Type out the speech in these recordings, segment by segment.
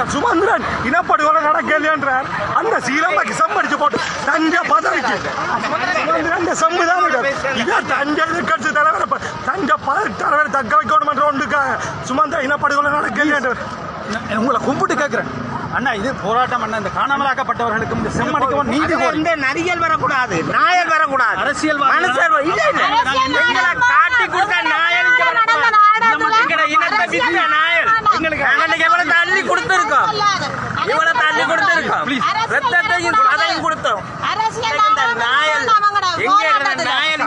அரசியல் சுமந்திரன் இனப்படுகொலை நடக்கலையன்றார் அந்த சீலம்பாக்கு சம்படிச்சு போட்டு தஞ்ச பதவிக்கு. சுமந்திரன் இந்த சம்விதானம் இதை தஞ்ச எதிர்கட்சி தலைவர் தஞ்ச பதவி தலைவர் தக்க வைக்கணும் என்ற ஒன்றுக்காக சுமந்திர இனப்படுகொலை நடக்கலையன்றார் உங்களை கும்பிட்டு கேட்கிறேன். அண்ணா இது போராட்டம் அண்ணா. இந்த காணாமலாக்கப்பட்டவர்களுக்கும் இந்த செம்மடிக்கவும் நீதி இந்த நரிகள் வரக்கூடாது நாயல் வரக்கூடாது. அரசியல்வாதி- மனுஷர் இல்ல இல்ல எங்களை காட்டி கொடுத்த நாயல் இங்க வரக்கூடாது. எங்களை இனத்தை வித்த நாயல் எங்களுக்கு நாங்க எவ்வளவு தள்ளி இவ்வளவு தள்ளி கொடுத்துருக்கோம் ரத்தத்தையும் அதையும் கொடுத்தோம். நாயல்? எங்க நாயல்?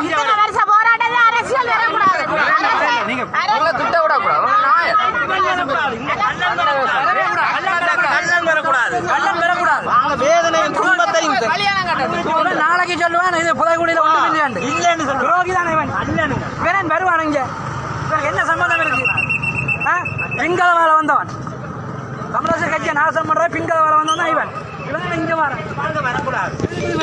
நாளைக்கு சொல்லுவான் இது புதைக்குடியில ஒன்று இல்லையாண்டு. இல்லன்னு சொல்றோம் துரோகி தானே இவன்? இவன் வருவான் இங்க? இவனுக்கு என்ன சம்மந்தம் இருக்கு? வேலை வந்தவன். தமிழக கட்சியை நாசம் பண்ற பின்கதை வர வந்தவன் தான் இவன். இவன் இங்க வரான் வரக்கூடாது.